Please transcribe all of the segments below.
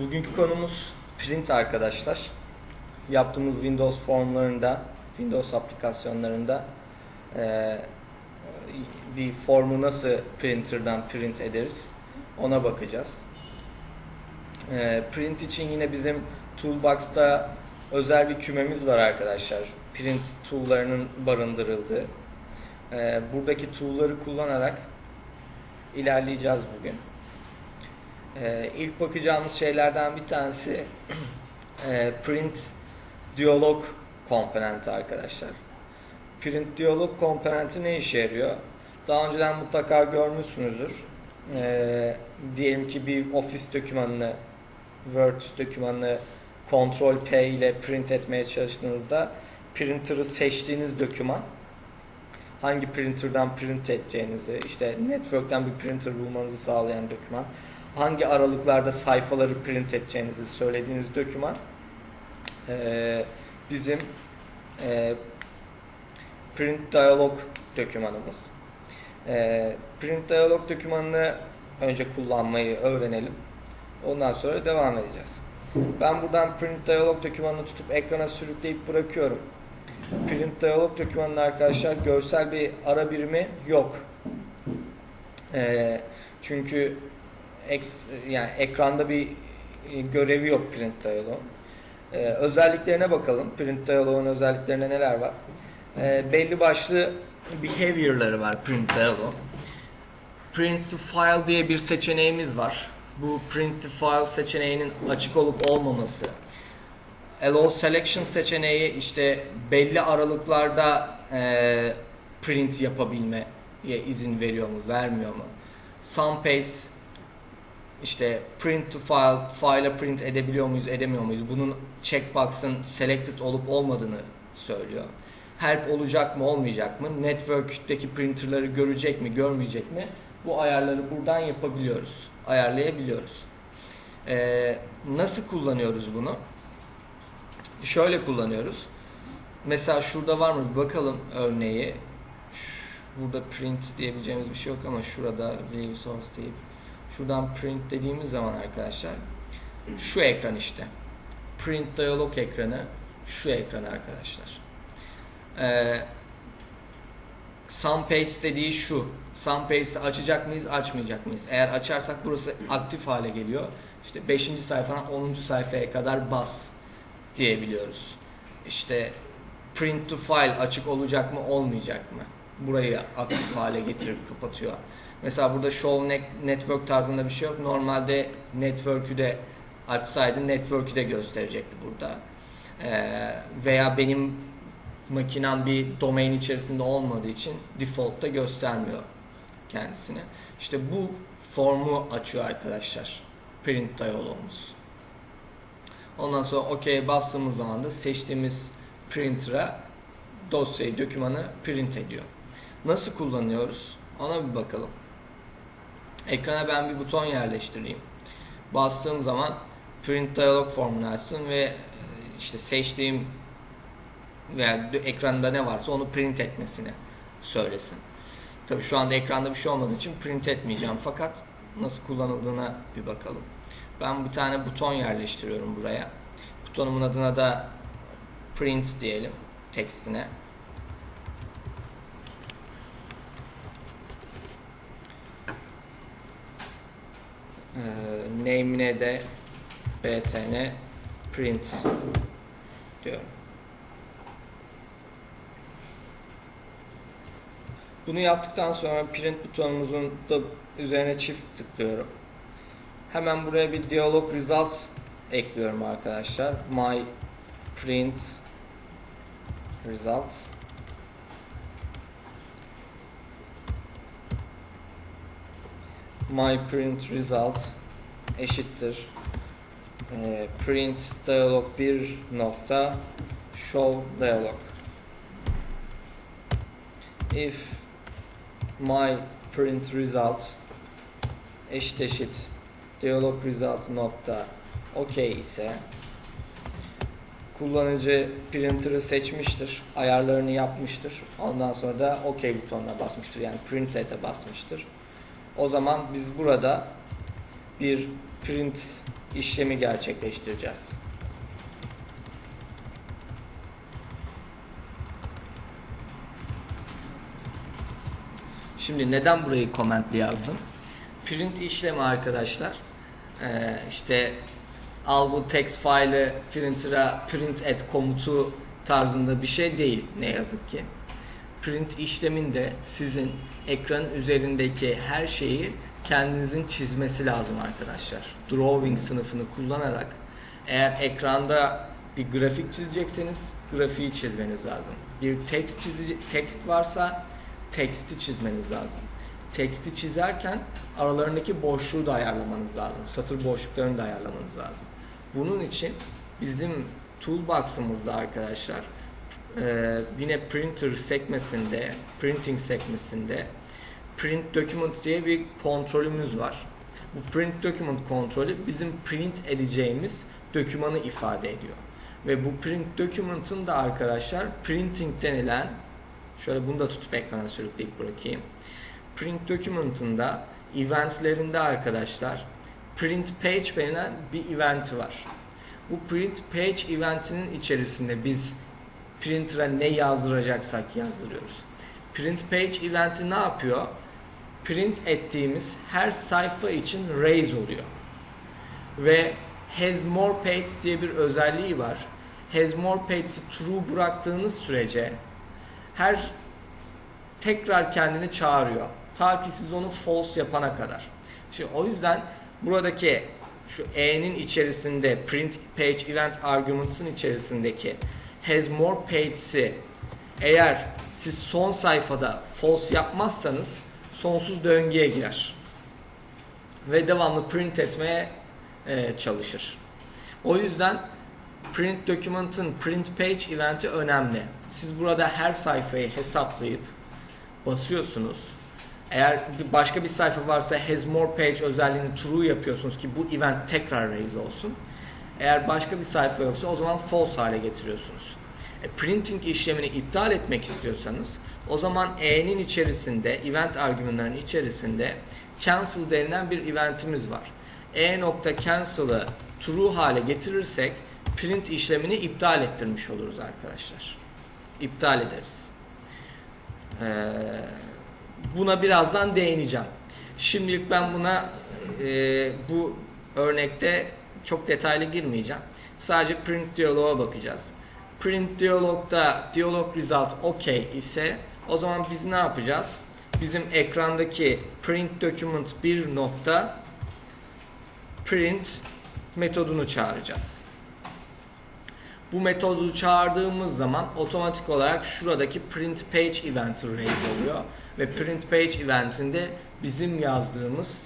Bugünkü konumuz print arkadaşlar. Yaptığımız Windows formlarında, Windows aplikasyonlarında eee, bir formu nasıl printer'dan print ederiz ona bakacağız. Eee, print için yine bizim Toolbox'ta özel bir kümemiz var arkadaşlar. Print tool'larının barındırıldığı. Eee, buradaki tool'ları kullanarak ilerleyeceğiz bugün. Ee, ilk bakacağımız şeylerden bir tanesi e, print diyalog komponenti arkadaşlar. Print diyalog komponenti ne işe yarıyor? Daha önceden mutlaka görmüşsünüzdür. Ee, diyelim ki bir ofis dokümanını, Word dokümanını Ctrl P ile print etmeye çalıştığınızda printer'ı seçtiğiniz doküman hangi printer'dan print edeceğinizi, işte network'ten bir printer bulmanızı sağlayan doküman, hangi aralıklarda sayfaları print edeceğinizi söylediğiniz doküman eee, bizim eee, print dialog dokümanımız. Eee, print dialog dokümanını önce kullanmayı öğrenelim. Ondan sonra devam edeceğiz. Ben buradan print dialog dokümanını tutup ekrana sürükleyip bırakıyorum. Print dialog dokümanının arkadaşlar görsel bir ara birimi yok. Eee, çünkü eks, yani ekranda bir e, görevi yok print dialog'un. Ee, özelliklerine bakalım. Print dialog'un özelliklerinde neler var? Ee, belli başlı behavior'ları var print dialog. Print to file diye bir seçeneğimiz var. Bu print to file seçeneğinin açık olup olmaması. Allow selection seçeneği işte belli aralıklarda e, print yapabilmeye izin veriyor mu, vermiyor mu? Some pace işte print to file, file'a print edebiliyor muyuz, edemiyor muyuz? Bunun checkbox'ın selected olup olmadığını söylüyor. Help olacak mı, olmayacak mı? Network'teki printerları görecek mi, görmeyecek mi? Bu ayarları buradan yapabiliyoruz, ayarlayabiliyoruz. Ee, nasıl kullanıyoruz bunu? Şöyle kullanıyoruz. Mesela şurada var mı? Bir bakalım örneği. Burada print diyebileceğimiz bir şey yok ama şurada view source deyip Şuradan print dediğimiz zaman arkadaşlar şu ekran işte. Print dialog ekranı şu ekran arkadaşlar. Ee, Sunpaste dediği şu. Sunpaste'i açacak mıyız, açmayacak mıyız? Eğer açarsak burası aktif hale geliyor. İşte 5. sayfadan 10. sayfaya kadar bas diyebiliyoruz. İşte print to file açık olacak mı, olmayacak mı? Burayı aktif hale getirip kapatıyor. Mesela burada show ne- network tarzında bir şey yok. Normalde network'ü de açsaydı network'ü de gösterecekti burada. Ee, veya benim makinem bir domain içerisinde olmadığı için default'ta göstermiyor kendisini. İşte bu formu açıyor arkadaşlar. Print diyalogumuz. Ondan sonra OK bastığımız zaman da seçtiğimiz printer'a dosyayı, dokümanı print ediyor. Nasıl kullanıyoruz? Ona bir bakalım. Ekrana ben bir buton yerleştireyim. Bastığım zaman print dialog formunu açsın ve e, işte seçtiğim veya ekranda ne varsa onu print etmesini söylesin. Tabi şu anda ekranda bir şey olmadığı için print etmeyeceğim fakat nasıl kullanıldığına bir bakalım. Ben bir tane buton yerleştiriyorum buraya. Butonumun adına da print diyelim tekstine. Ee, name'ine de btn print diyorum. Bunu yaptıktan sonra print butonumuzun da üzerine çift tıklıyorum. Hemen buraya bir dialog result ekliyorum arkadaşlar. My print result my print result eşittir e, print dialog 1 nokta show dialog if my print result eşit eşit dialog result nokta ok ise kullanıcı printer'ı seçmiştir, ayarlarını yapmıştır. Ondan sonra da OK butonuna basmıştır. Yani print et'e basmıştır. O zaman biz burada bir print işlemi gerçekleştireceğiz. Şimdi neden burayı komentli yazdım? Print işlemi arkadaşlar ee, işte al bu text file'ı printer'a print et komutu tarzında bir şey değil ne yazık ki. Print işleminde sizin ekran üzerindeki her şeyi kendinizin çizmesi lazım arkadaşlar. Drawing sınıfını kullanarak eğer ekranda bir grafik çizecekseniz grafiği çizmeniz lazım. Bir text çizici, text varsa teksti çizmeniz lazım. Teksti çizerken aralarındaki boşluğu da ayarlamanız lazım. Satır boşluklarını da ayarlamanız lazım. Bunun için bizim toolbox'ımızda arkadaşlar yine printer sekmesinde, printing sekmesinde print document diye bir kontrolümüz var. Bu print document kontrolü bizim print edeceğimiz dokümanı ifade ediyor. Ve bu print document'ın da arkadaşlar printing denilen şöyle bunu da tutup ekrana sürükleyip bırakayım. Print document'ın da eventlerinde arkadaşlar print page denilen bir eventi var. Bu print page eventinin içerisinde biz printer'a ne yazdıracaksak yazdırıyoruz. Print page eventi ne yapıyor? Print ettiğimiz her sayfa için raise oluyor. Ve has more pages diye bir özelliği var. Has more pages'i true bıraktığınız sürece her tekrar kendini çağırıyor. Ta ki siz onu false yapana kadar. Şimdi o yüzden buradaki şu e'nin içerisinde print page event arguments'ın içerisindeki has more pages'i eğer siz son sayfada false yapmazsanız sonsuz döngüye girer. Ve devamlı print etmeye e, çalışır. O yüzden print document'ın print page eventi önemli. Siz burada her sayfayı hesaplayıp basıyorsunuz. Eğer başka bir sayfa varsa has more page özelliğini true yapıyorsunuz ki bu event tekrar raise olsun. Eğer başka bir sayfa yoksa o zaman false hale getiriyorsunuz. E, printing işlemini iptal etmek istiyorsanız o zaman e'nin içerisinde event argümanlarının içerisinde cancel denilen bir eventimiz var. e nokta cancel'ı true hale getirirsek print işlemini iptal ettirmiş oluruz arkadaşlar. İptal ederiz. Ee, buna birazdan değineceğim. Şimdilik ben buna e, bu örnekte çok detaylı girmeyeceğim. Sadece print diyaloğa bakacağız. Print diyalogda diyalog result OK ise o zaman biz ne yapacağız? Bizim ekrandaki print document bir nokta print metodunu çağıracağız. Bu metodu çağırdığımız zaman otomatik olarak şuradaki print page eventi raise oluyor ve print page eventinde bizim yazdığımız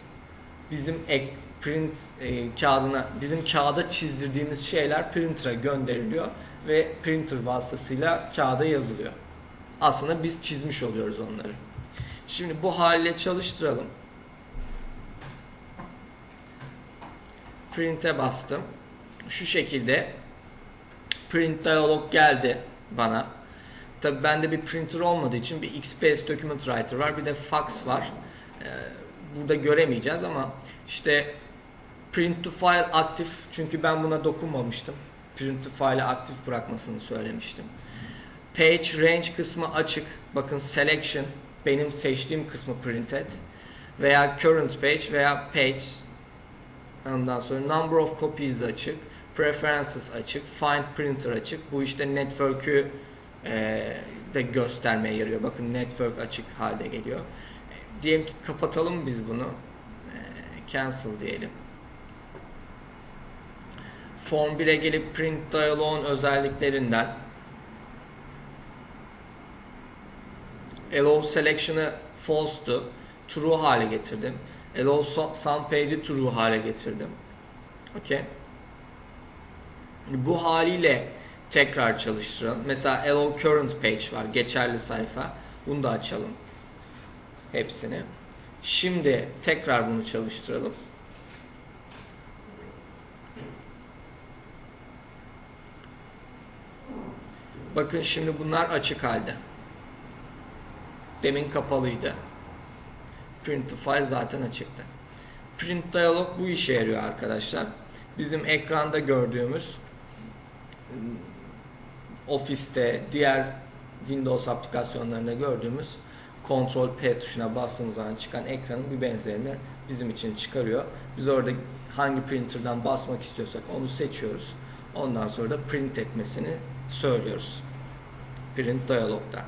bizim ek print e, kağıdına bizim kağıda çizdirdiğimiz şeyler printer'a gönderiliyor ve printer vasıtasıyla kağıda yazılıyor. Aslında biz çizmiş oluyoruz onları. Şimdi bu haliyle çalıştıralım. Print'e bastım. Şu şekilde print dialog geldi bana. Tabi bende bir printer olmadığı için bir XPS Document Writer var. Bir de fax var. Ee, burada göremeyeceğiz ama işte print to file aktif. Çünkü ben buna dokunmamıştım. Print to file'ı aktif bırakmasını söylemiştim. Page range kısmı açık. Bakın selection benim seçtiğim kısmı print et. Veya current page veya page ondan sonra number of copies açık. Preferences açık. Find printer açık. Bu işte network'ü e, de göstermeye yarıyor. Bakın network açık halde geliyor. Diyelim ki kapatalım biz bunu. E, cancel diyelim. Form 1'e gelip print dialog'un özelliklerinden allow selection'ı false'tu. True hale getirdim. Allow some page'i true hale getirdim. Okay. Bu haliyle tekrar çalıştıralım. Mesela allow current page var. Geçerli sayfa. Bunu da açalım. Hepsini. Şimdi tekrar bunu çalıştıralım. Bakın şimdi bunlar açık halde. Demin kapalıydı. Print to file zaten açıktı. Print dialog bu işe yarıyor arkadaşlar. bizim ekranda gördüğümüz ofiste, diğer Windows aplikasyonlarında gördüğümüz Ctrl P tuşuna bastığımız zaman çıkan ekranın bir benzerini bizim için çıkarıyor. Biz orada hangi printer'dan basmak istiyorsak onu seçiyoruz. Ondan sonra da print etmesini söylüyoruz. Print dialog'da.